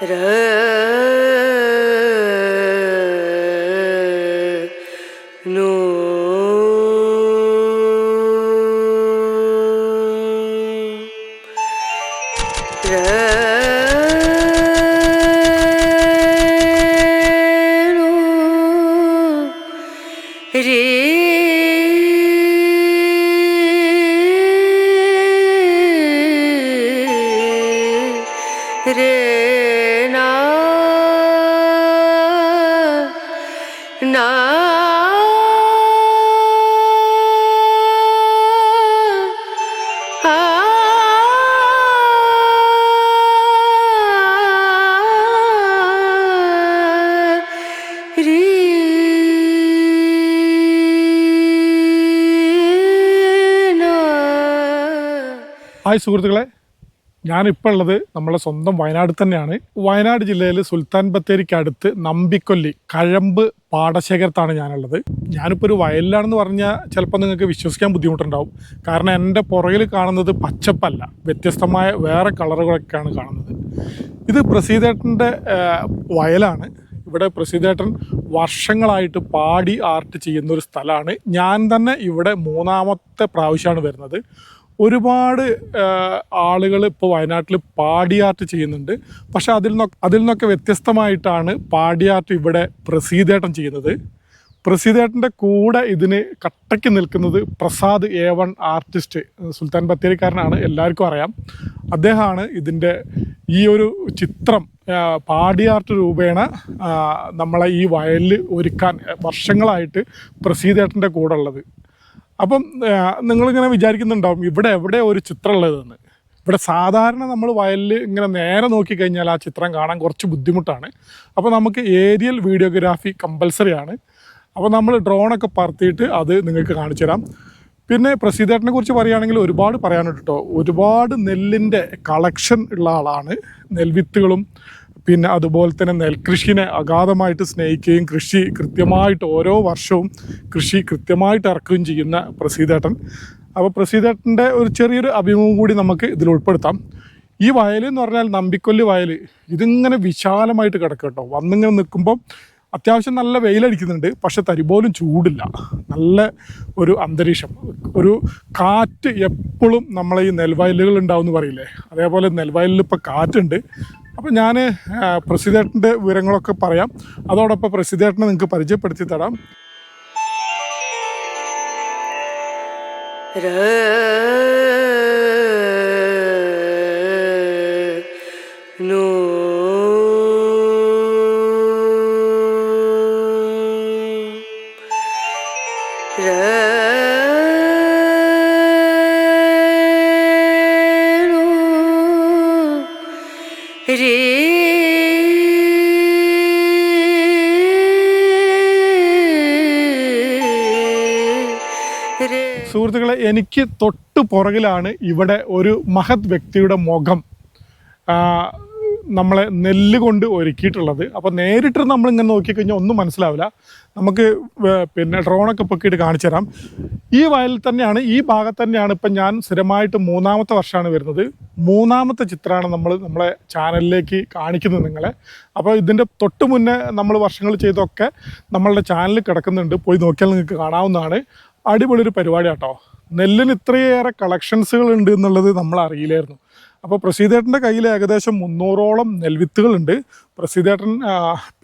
रे ഹായ് സുഹൃത്തുക്കളെ. ഞാനിപ്പോൾ ഉള്ളത് നമ്മളെ സ്വന്തം വയനാട് തന്നെയാണ്. വയനാട് ജില്ലയിൽ സുൽത്താൻ ബത്തേരിക്ക് അടുത്ത് നമ്പിക്കൊല്ലി കഴമ്പ് പാടശേഖരത്താണ് ഞാനുള്ളത്. ഞാനിപ്പോൾ ഒരു വയലിലാണെന്ന് പറഞ്ഞാൽ ചിലപ്പോൾ നിങ്ങൾക്ക് വിശ്വസിക്കാൻ ബുദ്ധിമുട്ടുണ്ടാവും. കാരണം എന്റെ പുറകിൽ കാണുന്നത് പച്ചപ്പല്ല. വ്യത്യസ്തമായ വേറെ കളറുകളൊക്കെയാണ് കാണുന്നത്. ഇത് പ്രസീതേട്ടന്റെ വയലാണ്. ഇവിടെ പ്രസിദ്ധേട്ടൻ വർഷങ്ങളായിട്ട് പാടി ആർട്ട് ചെയ്യുന്ന ഒരു സ്ഥലമാണ്. ഞാൻ തന്നെ ഇവിടെ മൂന്നാമത്തെ പ്രാവശ്യമാണ് വരുന്നത്. ഒരുപാട് ആളുകൾ ഇപ്പോൾ വയനാട്ടിൽ പാടിയാർട്ട് ചെയ്യുന്നുണ്ട്. പക്ഷെ അതിൽ നിന്നൊക്കെ അതിൽ നിന്നൊക്കെ വ്യത്യസ്തമായിട്ടാണ് പാടിയാർട്ട് ഇവിടെ പ്രസീതേട്ടൻ ചെയ്യുന്നത്. പ്രസീതേട്ടന്റെ കൂടെ ഇതിന് കട്ടയ്ക്ക് നിൽക്കുന്നത് പ്രസാദ് എ വൺ ആർട്ടിസ്റ്റ് സുൽത്താൻ ബത്തേരിക്കാരനാണ് എല്ലാവർക്കും അറിയാം. അദ്ദേഹമാണ് ഇതിന്റെ ഈ ഒരു ചിത്രം പാടിയാർട്ട് രൂപേണ നമ്മളെ ഈ വയലിൽ ഒരുക്കാൻ വർഷങ്ങളായിട്ട് പ്രസീതേട്ടന്റെ കൂടെ ഉള്ളത്. അപ്പം നിങ്ങളിങ്ങനെ വിചാരിക്കുന്നുണ്ടാവും ഇവിടെ എവിടെ ഒരു ചിത്രം ഉള്ളതെന്ന് ഇവിടെ സാധാരണ നമ്മൾ വയലിൽ ഇങ്ങനെ നേരെ നോക്കിക്കഴിഞ്ഞാൽ ആ ചിത്രം കാണാൻ കുറച്ച് ബുദ്ധിമുട്ടാണ്. അപ്പോൾ നമുക്ക് ഏരിയൽ വീഡിയോഗ്രാഫി കമ്പൽസറി ആണ്. അപ്പോൾ നമ്മൾ ഡ്രോണൊക്കെ പറത്തിയിട്ട് അത് നിങ്ങൾക്ക് കാണിച്ചു തരാം. പിന്നെ പ്രസീദേട്ടനെ കുറിച്ച് പറയുകയാണെങ്കിൽ ഒരുപാട് പറയാനുണ്ട് കേട്ടോ. ഒരുപാട് നെല്ലിന്റെ കളക്ഷൻ ഉള്ള ആളാണ്. നെൽവിത്തുകളും പിന്നെ അതുപോലെ തന്നെ നെൽകൃഷിനെ അഗാധമായിട്ട് സ്നേഹിക്കുകയും കൃഷി കൃത്യമായിട്ട് ഓരോ വർഷവും കൃഷി കൃത്യമായിട്ട് ഇറക്കുകയും ചെയ്യുന്ന പ്രസീതേട്ടൻ. അപ്പോൾ പ്രസീതേട്ടന്റെ ഒരു ചെറിയൊരു അഭിമുഖം കൂടി നമുക്ക് ഇതിൽ ഉൾപ്പെടുത്താം. ഈ വയൽ എന്ന് പറഞ്ഞാൽ നമ്പിക്കൊല്ലി വയൽ. ഇതിങ്ങനെ വിശാലമായിട്ട് കിടക്കും കേട്ടോ. വന്നിങ്ങനെ നിൽക്കുമ്പം അത്യാവശ്യം നല്ല വെയിലടിക്കുന്നുണ്ട്. പക്ഷെ തരിപോലും ചൂടില്ല. നല്ല ഒരു അന്തരീക്ഷം. ഒരു കാറ്റ് എപ്പോഴും നമ്മളെ ഈ നെൽവയലുകൾ ഉണ്ടാവും എന്ന് പറയില്ലേ? അതേപോലെ നെൽവയലിൽ ഇപ്പോൾ കാറ്റുണ്ട്. അപ്പോൾ ഞാൻ പ്രസിദ്ധേട്ടന്റെ വിവരങ്ങളൊക്കെ പറയാം. അതോടൊപ്പം പ്രസിദ്ധേട്ടനെ നിങ്ങൾക്ക് പരിചയപ്പെടുത്തി തരാം. ര സുഹൃത്തുക്കളെ എനിക്ക് തൊട്ട് പുറകിലാണ് ഇവിടെ ഒരു മഹത് വ്യക്തിയുടെ മുഖം നമ്മളെ നെല്ല് കൊണ്ട് ഒരുക്കിയിട്ടുള്ളത്. അപ്പോൾ നേരിട്ട് നമ്മളിങ്ങനെ നോക്കിക്കഴിഞ്ഞാൽ ഒന്നും മനസ്സിലാവില്ല. നമുക്ക് പിന്നെ ഡ്രോണൊക്കെ പൊക്കിയിട്ട് കാണിച്ചു തരാം. ഈ വയലിൽ തന്നെയാണ് ഈ ഭാഗത്ത് തന്നെയാണ് ഇപ്പം ഞാൻ സ്ഥിരമായിട്ട് മൂന്നാമത്തെ വർഷമാണ് വരുന്നത്. മൂന്നാമത്തെ ചിത്രമാണ് നമ്മൾ നമ്മളെ ചാനലിലേക്ക് കാണിക്കുന്നത് നിങ്ങളെ. അപ്പോൾ ഇതിന്റെ തൊട്ട് മുന്നേ നമ്മൾ വർഷങ്ങൾ ചെയ്തൊക്കെ നമ്മളുടെ ചാനലിൽ കിടക്കുന്നുണ്ട്. പോയി നോക്കിയാൽ നിങ്ങൾക്ക് കാണാവുന്നതാണ്. അടിപൊളി ഒരു പരിപാടി കേട്ടോ നെല്ലിന് ഇത്രയേറെ കളക്ഷൻസുകൾ ഉണ്ട് എന്നുള്ളത് നമ്മൾ അറിയില്ലായിരുന്നു. അപ്പോൾ പ്രസിദ്ധേട്ടന്റെ കയ്യിൽ ഏകദേശം മുന്നൂറോളം നെൽവിത്തുകളുണ്ട്. പ്രസിദ്ധേട്ടൻ ആ,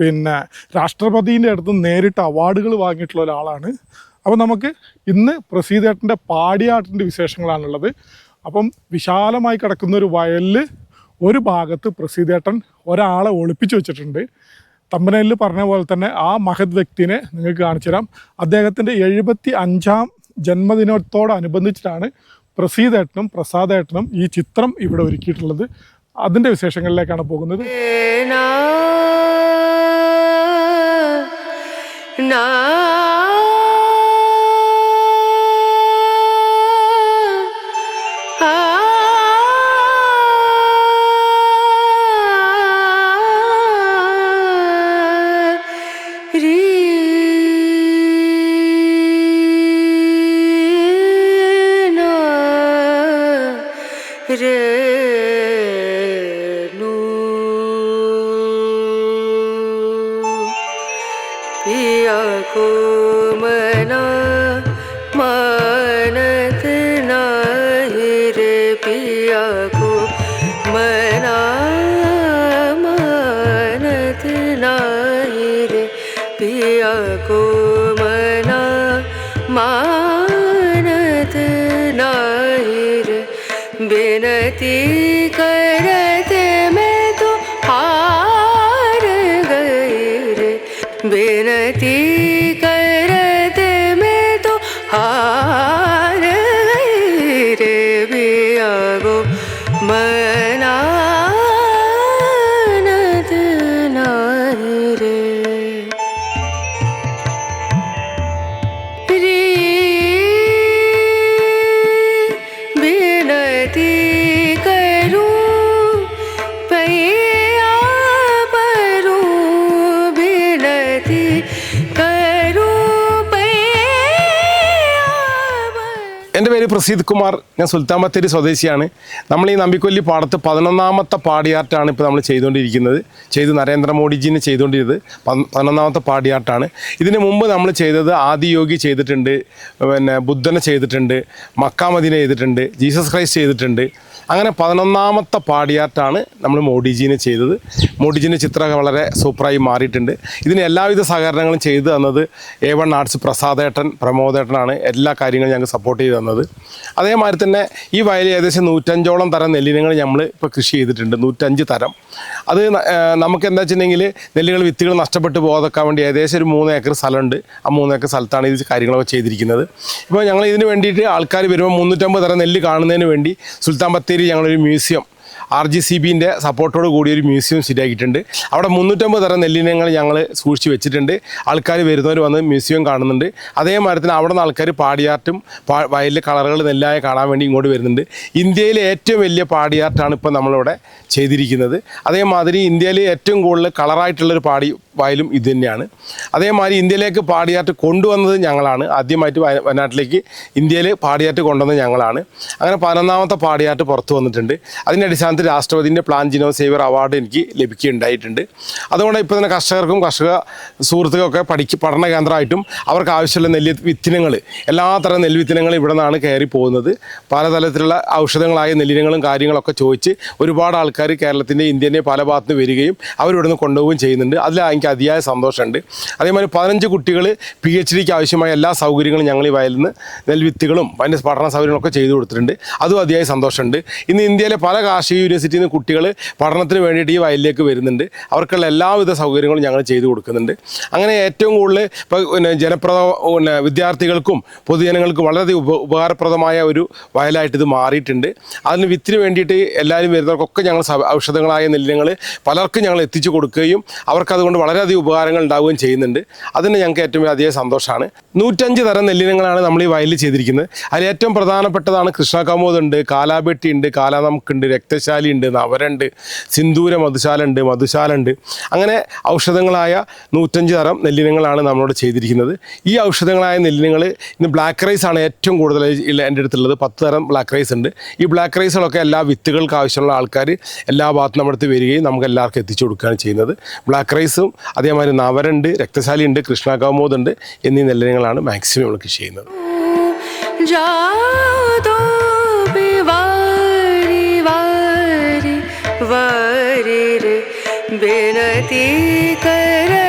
പിന്നെ രാഷ്ട്രപതിന്റെ അടുത്ത് നേരിട്ട് അവാർഡുകൾ വാങ്ങിയിട്ടുള്ള ഒരാളാണ്. അപ്പോൾ നമുക്ക് ഇന്ന് പ്രസിദ്ധേട്ടന്റെ പാടിയാട്ടിന്റെ വിശേഷങ്ങളാണുള്ളത്. അപ്പം വിശാലമായി കിടക്കുന്ന ഒരു വയലിൽ ഒരു ഭാഗത്ത് പ്രസീദേട്ടൻ ഒരാളെ ഒളിപ്പിച്ചു വെച്ചിട്ടുണ്ട്. തമ്പനയിൽ പറഞ്ഞ പോലെ തന്നെ ആ മഹത് വ്യക്തിനെ നിങ്ങൾക്ക് കാണിച്ചു തരാം. അദ്ദേഹത്തിന്റെ എഴുപത്തി അഞ്ചാം ജന്മദിനത്തോടനുബന്ധിച്ചിട്ടാണ് പ്രസീതേട്ടനും പ്രസാദേട്ടനും ഈ ചിത്രം ഇവിടെ ഒരുക്കിയിട്ടുള്ളത്. അതിന്റെ വിശേഷങ്ങളിലേക്കാണ് പോകുന്നത്. को मना मानत बिनती പേര് പ്രസീദ് കുമാർ ഞാൻ സുൽത്താൻ ബത്തേരി സ്വദേശിയാണ്. നമ്മൾ ഈ നമ്പിക്കൊല്ലി പാടത്ത് പതിനൊന്നാമത്തെ പാടിയാട്ടാണ് ഇപ്പോൾ നമ്മൾ ചെയ്തുകൊണ്ടിരിക്കുന്നത്. ചെയ്ത് നരേന്ദ്രമോദിജീനെ ചെയ്തുകൊണ്ടിരുന്നത്. പതിനൊന്നാമത്തെ പാടിയാട്ടാണ്. ഇതിന് മുമ്പ് നമ്മൾ ചെയ്തത് ആദിയോഗി ചെയ്തിട്ടുണ്ട്. പിന്നെ ബുദ്ധനെ ചെയ്തിട്ടുണ്ട്. മക്കാമദിനെ ചെയ്തിട്ടുണ്ട്. ജീസസ് ക്രൈസ്റ്റ് ചെയ്തിട്ടുണ്ട്. അങ്ങനെ പതിനൊന്നാമത്തെ പാടിയാട്ടാണ് നമ്മൾ മോഡിജീനെ ചെയ്തത്. മോഡിജീന്റെ ചിത്രമൊക്കെ വളരെ സൂപ്പറായി മാറിയിട്ടുണ്ട്. ഇതിന് എല്ലാവിധ സഹകരണങ്ങളും ചെയ്തു തന്നത് എ വൺ ആർട്സ് പ്രസാദേട്ടൻ പ്രമോദേട്ടനാണ്. എല്ലാ കാര്യങ്ങളും ഞങ്ങൾക്ക് സപ്പോർട്ട് ചെയ്ത് തന്നത്. അതേമാതിരി തന്നെ ഈ വയലിൽ ഏകദേശം നൂറ്റഞ്ചോളം തരം നെല്ലിനങ്ങൾ നമ്മൾ ഇപ്പോൾ കൃഷി ചെയ്തിട്ടുണ്ട്. നൂറ്റഞ്ച് തരം. അത് നമുക്ക് എന്താ വെച്ചിട്ടുണ്ടെങ്കിൽ നെല്ലുകൾ വിത്തുകൾ നഷ്ടപ്പെട്ടു പോകാതൊക്കെ വേണ്ടി ഏകദേശം ഒരു മൂന്ന് ഏക്കർ സ്ഥലമുണ്ട്. ആ മൂന്ന് ഏക്കർ സ്ഥലത്താണ് ഇത് കാര്യങ്ങളൊക്കെ ചെയ്തിരിക്കുന്നത്. ഇപ്പോൾ ഞങ്ങൾ ഇതിന് വേണ്ടിയിട്ട് ആൾക്കാർ വരുമ്പോൾ മുന്നൂറ്റമ്പത് തരം നെല്ല് കാണുന്നതിന് വേണ്ടി സുൽത്താൻ ബത്തേരി ഞങ്ങളൊരു മ്യൂസിയം ആർ ജി സി ബിന്റെ സപ്പോർട്ടോട് കൂടി ഒരു മ്യൂസിയം ശരിയാക്കിയിട്ടുണ്ട് അവിടെ മുന്നൂറ്റമ്പത് തരം നെല്ലിനങ്ങൾ ഞങ്ങൾ സൂക്ഷിച്ച് വെച്ചിട്ടുണ്ട്. ആൾക്കാർ വരുന്നവർ വന്ന് മ്യൂസിയം കാണുന്നുണ്ട്. അതേ തന്നെ അവിടെ നിന്ന് ആൾക്കാർ പാടിയാർട്ടും വയലിലെ കളറുകൾ നെല്ലായ കാണാൻ വേണ്ടി ഇങ്ങോട്ട് വരുന്നുണ്ട്. ഇന്ത്യയിലെ ഏറ്റവും വലിയ പാടിയാർട്ടാണ് ഇപ്പോൾ നമ്മളിവിടെ ചെയ്തിരിക്കുന്നത്. അതേമാതിരി ഇന്ത്യയിലെ ഏറ്റവും കൂടുതൽ കളറായിട്ടുള്ളൊരു പാടി വയലും ഇത് തന്നെയാണ്. അതേമാതിരി ഇന്ത്യയിലേക്ക് പാടിയാട്ട് കൊണ്ടുവന്നത് ഞങ്ങളാണ്. ആദ്യമായിട്ട് വയ- വയനാട്ടിലേക്ക് ഇന്ത്യയിൽ പാടിയാട്ട് കൊണ്ടുവന്നത് ഞങ്ങളാണ്. അങ്ങനെ പതിനൊന്നാമത്തെ പാടിയാട്ട് പുറത്ത് വന്നിട്ടുണ്ട്. അതിന്റെ അടിസ്ഥാനത്തിൽ രാഷ്ട്രപതിന്റെ പ്ലാൻ ജിനോ സേവർ അവാർഡ് എനിക്ക് ലഭിക്കുകയുണ്ടായിട്ടുണ്ട്. അതുകൊണ്ട് ഇപ്പോൾ തന്നെ കർഷകർക്കും കർഷക സുഹൃത്തുക്കൾക്കൊക്കെ പഠിക്ക് പഠന കേന്ദ്രമായിട്ടും അവർക്ക് ആവശ്യമുള്ള നെല്ല് വിത്തിനങ്ങൾ എല്ലാത്തരം നെൽവിത്തിനങ്ങൾ ഇവിടെ നിന്നാണ് കയറി പോകുന്നത്. പലതരത്തിലുള്ള ഔഷധങ്ങളായ നെല്ലിനങ്ങളും കാര്യങ്ങളൊക്കെ ചോദിച്ച് ഒരുപാട് ആൾക്കാർ കേരളത്തിന്റെ ഇന്ത്യന്റെ പല ഭാഗത്ത് വരികയും അവരിവിടെ നിന്ന് കൊണ്ടുപോവുകയും ചെയ്യുന്നുണ്ട്. അതിൽ എനിക്ക് അതിയായ സന്തോഷമുണ്ട്. അതേമാതിരി പതിനഞ്ച് കുട്ടികൾ പി എച്ച് ഡിക്ക് ആവശ്യമായ എല്ലാ സൗകര്യങ്ങളും ഞങ്ങൾ ഈ വയലിൽ നിന്ന് നെൽവിത്തുകളും അതിന്റെ പഠന സൗകര്യങ്ങളൊക്കെ ചെയ്തു കൊടുത്തിട്ടുണ്ട്. അതും അതിയായ സന്തോഷമുണ്ട്. ഇന്ന് ഇന്ത്യയിലെ പല കാർഷിക യൂണിവേഴ്സിറ്റിയിൽ നിന്ന് കുട്ടികൾ പഠനത്തിന് വേണ്ടിയിട്ട് ഈ വയലിലേക്ക് വരുന്നുണ്ട്. അവർക്കുള്ള എല്ലാവിധ സൗകര്യങ്ങളും ഞങ്ങൾ ചെയ്തു കൊടുക്കുന്നുണ്ട്. അങ്ങനെ ഏറ്റവും കൂടുതൽ ഇപ്പോൾ പിന്നെ ജനപ്രദ പിന്നെ വിദ്യാർത്ഥികൾക്കും പൊതുജനങ്ങൾക്കും വളരെ ഉപ ഉപകാരപ്രദമായ ഒരു വയലായിട്ട് ഇത് മാറിയിട്ടുണ്ട്. അതിന് വിത്തിന് വേണ്ടിയിട്ട് എല്ലാവരും വരുന്നവർക്കൊക്കെ ഞങ്ങൾ ഔഷധങ്ങളായ നെല്ലിനങ്ങൾ പലർക്കും ഞങ്ങൾ എത്തിച്ചു കൊടുക്കുകയും അവർക്കതുകൊണ്ട് വളരെയധികം ഉപകാരങ്ങൾ ഉണ്ടാവുകയും ചെയ്യുന്നുണ്ട്. അതിന് ഞങ്ങൾക്ക് ഏറ്റവും അധികം സന്തോഷമാണ്. നൂറ്റഞ്ച് തരം നെല്ലിനങ്ങളാണ് നമ്മൾ ഈ വയലിൽ ചെയ്തിരിക്കുന്നത്. അതിൽ ഏറ്റവും പ്രധാനപ്പെട്ടതാണ് കൃഷ്ണകമോദുണ്ട് കാലാബെട്ടി ഉണ്ട് കാലാനമുക്കുണ്ട് രക്തശാലി ഉണ്ട് നവരുണ്ട് സിന്ദൂര മധുശാല ഉണ്ട് മധുശാല ഉണ്ട്. അങ്ങനെ ഔഷധങ്ങളായ നൂറ്റഞ്ച് തരം നെല്ലിനങ്ങളാണ് നമ്മളോട് ചെയ്തിരിക്കുന്നത്. ഈ ഔഷധങ്ങളായ നെല്ലിനങ്ങൾ ഇന്ന് ബ്ലാക്ക് റൈസ് ആണ് ഏറ്റവും കൂടുതൽ എന്റെ അടുത്തുള്ളത്. പത്ത് തരം ബ്ലാക്ക് റൈസ് ഉണ്ട്. ഈ ബ്ലാക്ക് റൈസുകളൊക്കെ എല്ലാ വിത്തുകൾക്ക് ആവശ്യമുള്ള ആൾക്കാർ എല്ലാ ഭാഗത്തും നമ്മുടെ അടുത്ത് വരികയും നമുക്ക് എല്ലാവർക്കും എത്തിച്ചു കൊടുക്കുകയാണ് ചെയ്യുന്നത്. ബ്ലാക്ക് റൈസും അതേമാതിരി നവരുണ്ട് രക്തശാലി ഉണ്ട് കൃഷ്ണകൗമോദ് ഉണ്ട് എന്നീ നെല്ലിനങ്ങളാണ് മാക്സിമം നമ്മൾ കൃഷി ചെയ്യുന്നത്. വിനതി കര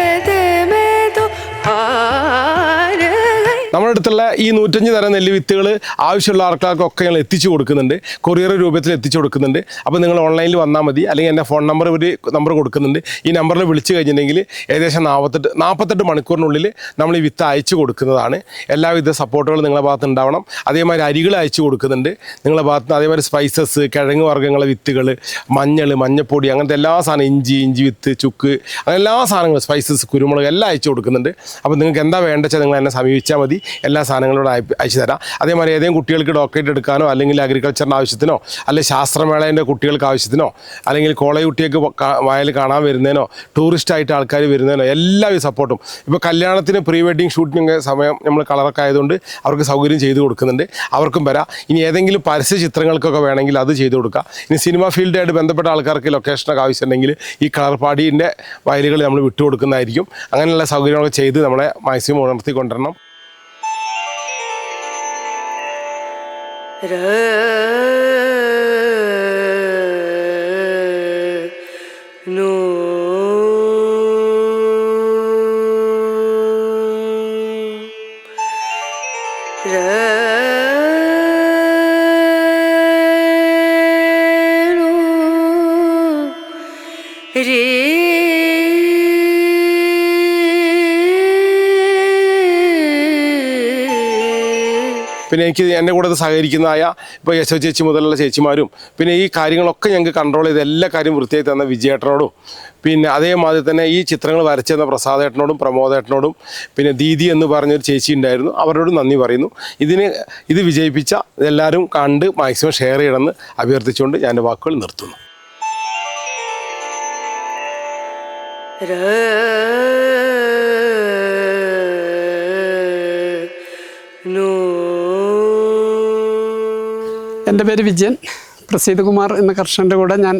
നമ്മുടെ അടുത്തുള്ള ഈ നൂറ്റഞ്ച് തരം നെല്ല് വിത്തുകൾ ആവശ്യമുള്ള ആൾക്കാർക്കൊക്കെ ഞങ്ങൾ എത്തിച്ചു കൊടുക്കുന്നുണ്ട്. കൊറിയർ രൂപത്തിൽ എത്തിച്ചു കൊടുക്കുന്നുണ്ട്. അപ്പോൾ നിങ്ങൾ ഓൺലൈനിൽ വന്നാൽ മതി. അല്ലെങ്കിൽ എന്റെ ഫോൺ നമ്പർ ഒരു നമ്പർ കൊടുക്കുന്നുണ്ട്. ഈ നമ്പറിൽ വിളിച്ചു കഴിഞ്ഞിട്ടുണ്ടെങ്കിൽ ഏകദേശം നാൽപ്പത്തെട്ട് നാൽപ്പത്തെട്ട് മണിക്കൂറിനുള്ളിൽ നമ്മൾ ഈ വിത്ത് അയച്ചു കൊടുക്കുന്നതാണ്. എല്ലാവിധ സപ്പോർട്ടുകളും നിങ്ങളുടെ ഭാഗത്ത് ഉണ്ടാവണം. അതേമാതിരി അരികൾ അയച്ചു കൊടുക്കുന്നുണ്ട്. നിങ്ങളുടെ ഭാഗത്ത് അതേമാതിരി സ്പൈസസ് കിഴങ്ങ് വർഗങ്ങളെ വിത്തുകൾ മഞ്ഞൾ മഞ്ഞപ്പൊടി അങ്ങനത്തെ എല്ലാ സാധനം ഇഞ്ചി ഇഞ്ചി വിത്ത് ചുക്ക് അങ്ങനെ എല്ലാ സാധനങ്ങളും സ്പൈസസ് കുരുമുളക് എല്ലാം അയച്ചു കൊടുക്കുന്നുണ്ട്. അപ്പോൾ നിങ്ങൾക്ക് എന്താ വേണ്ടത് വെച്ചാൽ നിങ്ങൾ എന്നെ സമീപിച്ചാൽ മതി. എല്ലാ സാധനങ്ങളും അയപ്പ് അയച്ചു തരാം. അതേമാതിരി ഏതെങ്കിലും കുട്ടികൾക്ക് ഡോക്ടറേറ്റ് എടുക്കാനോ അല്ലെങ്കിൽ അഗ്രികൾച്ചറിന്റെ ആവശ്യത്തിനോ അല്ലെങ്കിൽ ശാസ്ത്രമേളേന്റെ കുട്ടികൾക്ക് ആവശ്യത്തിനോ അല്ലെങ്കിൽ കോളേജ് കുട്ടികൾക്ക് വയൽ കാണാൻ വരുന്നതിനോ ടൂറിസ്റ്റായിട്ട് ആൾക്കാർ വരുന്നതിനോ എല്ലാവിധ സപ്പോർട്ടും ഇപ്പോൾ കല്യാണത്തിന് പ്രീ വെഡിങ് ഷൂട്ടിനൊക്കെ സമയം നമ്മൾ കളറൊക്കെ ആയതുകൊണ്ട് അവർക്ക് സൗകര്യം ചെയ്തു കൊടുക്കുന്നുണ്ട്. അവർക്കും വരാം. ഇനി ഏതെങ്കിലും പരസ്യ ചിത്രങ്ങൾക്കൊക്കെ വേണമെങ്കിൽ അത് ചെയ്തു കൊടുക്കാം. ഇനി സിനിമ ഫീൽഡായിട്ട് ബന്ധപ്പെട്ട ആൾക്കാർക്ക് ലൊക്കേഷനൊക്കെ ആവശ്യമുണ്ടെങ്കിൽ ഈ കളർപാടീന്റെ വയലുകൾ നമ്മൾ വിട്ടുകൊടുക്കുന്നതായിരിക്കും. അങ്ങനെയുള്ള സൗകര്യങ്ങളൊക്കെ ചെയ്ത് നമ്മളെ മാക്സിമം ഉണർത്തി കൊണ്ടുവരണം र പിന്നെ എനിക്ക് എന്റെ കൂടെ സഹകരിക്കുന്നതായ ഇപ്പോൾ യശോ ചേച്ചി മുതലുള്ള ചേച്ചിമാരും പിന്നെ ഈ കാര്യങ്ങളൊക്കെ ഞങ്ങൾക്ക് കൺട്രോൾ ചെയ്ത് എല്ലാ കാര്യവും വൃത്തിയായി തന്ന വിജയേട്ടനോടും പിന്നെ അതേമാതിരി തന്നെ ഈ ചിത്രങ്ങൾ വരച്ചു തന്ന പ്രസാദേട്ടനോടും പ്രമോദേട്ടനോടും പിന്നെ ദീദി എന്ന് പറഞ്ഞൊരു ചേച്ചി ഉണ്ടായിരുന്നു. അവരോടും നന്ദി പറയുന്നു. ഇതിന് ഇത് വിജയിപ്പിച്ച എല്ലാവരും കണ്ട് മാക്സിമം ഷെയർ ചെയ്യണമെന്ന് അഭ്യർത്ഥിച്ചുകൊണ്ട് ഞാൻ വാക്കുകൾ നിർത്തുന്നു. എന്റെ പേര് വിജയൻ. പ്രസീത് കുമാർ എന്ന കർഷകന്റെ കൂടെ ഞാൻ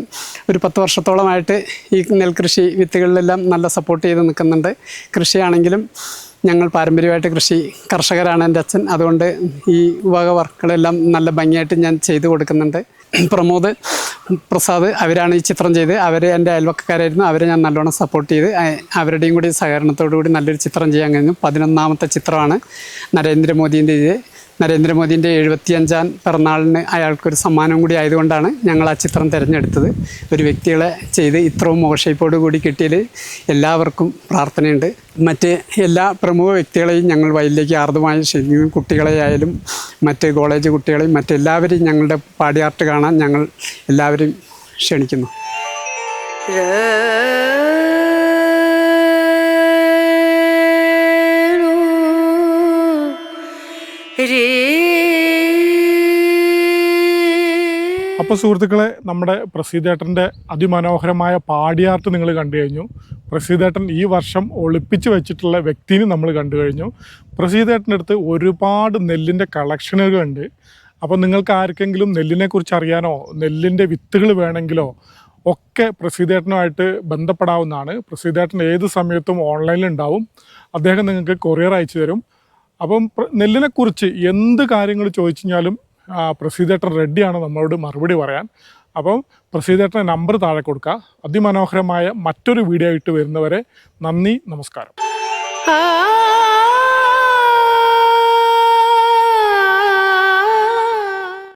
ഒരു പത്ത് വർഷത്തോളമായിട്ട് ഈ നെൽകൃഷി വിത്തുകളിലെല്ലാം നല്ല സപ്പോർട്ട് ചെയ്ത് നിൽക്കുന്നുണ്ട്. കൃഷിയാണെങ്കിലും ഞങ്ങൾ പാരമ്പര്യമായിട്ട് കൃഷി കർഷകരാണ് എന്റെ അച്ഛൻ. അതുകൊണ്ട് ഈ വക വർക്കുകളെല്ലാം നല്ല ഭംഗിയായിട്ട് ഞാൻ ചെയ്തു കൊടുക്കുന്നുണ്ട്. പ്രമോദ് പ്രസാദ് അവരാണ് ഈ ചിത്രം ചെയ്ത്. അവർ എന്റെ അയൽവക്കക്കാരായിരുന്നു. അവരെ ഞാൻ നല്ലോണം സപ്പോർട്ട് ചെയ്ത്. അവരുടെയും കൂടി സഹകരണത്തോടു കൂടി നല്ലൊരു ചിത്രം ചെയ്യാൻ കഴിഞ്ഞു. പതിനൊന്നാമത്തെ ചിത്രമാണ് നരേന്ദ്രമോദിന്റെ ഇത്. നരേന്ദ്രമോദിന്റെ എഴുപത്തിയഞ്ചാം പിറന്നാളിന് അയാൾക്കൊരു സമ്മാനം കൂടി ആയതുകൊണ്ടാണ് ഞങ്ങൾ ആ ചിത്രം തിരഞ്ഞെടുത്തത്. ഒരു വ്യക്തികളെ ചെയ്ത് ഇത്രയും മോശയിപ്പോട് കൂടി കിട്ടിയതിൽ എല്ലാവർക്കും പ്രാർത്ഥനയുണ്ട്. മറ്റ് എല്ലാ പ്രമുഖ വ്യക്തികളെയും ഞങ്ങൾ വയലിലേക്ക് ആർദ്രമായി ക്ഷണിക്കുന്നു കുട്ടികളെയായാലും മറ്റ് കോളേജ് കുട്ടികളെയും മറ്റെല്ലാവരെയും ഞങ്ങളുടെ പാടിയാർട്ട് കാണാൻ ഞങ്ങൾ എല്ലാവരും ക്ഷണിക്കുന്നു. रे അപ്പോൾ സുഹൃത്തുക്കളെ നമ്മുടെ പ്രസീദേട്ടന്റെ അതിമനോഹരമായ പാടിയാർട്ട് നിങ്ങൾ കണ്ടു കഴിഞ്ഞു. പ്രസീദേട്ടൻ ഈ വർഷം ഒളിപ്പിച്ചു വെച്ചിട്ടുള്ള വ്യക്തിനെ നമ്മൾ കണ്ടു കഴിഞ്ഞു. പ്രസീദേട്ടന്റെ അടുത്ത് ഒരുപാട് നെല്ലിന്റെ കളക്ഷനുകളുണ്ട് അപ്പോൾ നിങ്ങൾക്ക് ആർക്കെങ്കിലും നെല്ലിനെക്കുറിച്ച് അറിയാനോ നെല്ലിന്റെ വിത്തുകൾ വേണമെങ്കിലോ ഒക്കെ പ്രസീദേട്ടനുമായിട്ട് ബന്ധപ്പെടാവുന്നതാണ്. പ്രസീദേട്ടൻ ഏത് സമയത്തും ഓൺലൈനിൽ ഉണ്ടാവും. അദ്ദേഹം നിങ്ങൾക്ക് കൊറിയർ അയച്ചു തരും. അപ്പം നെല്ലിനെക്കുറിച്ച് എന്ത് കാര്യങ്ങൾ ചോദിച്ചു പ്രസീദേട്ടൻ റെഡിയാണ് നമ്മളോട് മറുപടി പറയാൻ. അപ്പം പ്രസിദ്ധേട്ടന്റെ നമ്പർ താഴെ കൊടുക്കുക അതിമനോഹരമായ മറ്റൊരു വീഡിയോ ആയിട്ട് വരുന്നവരെ നന്ദി നമസ്കാരം.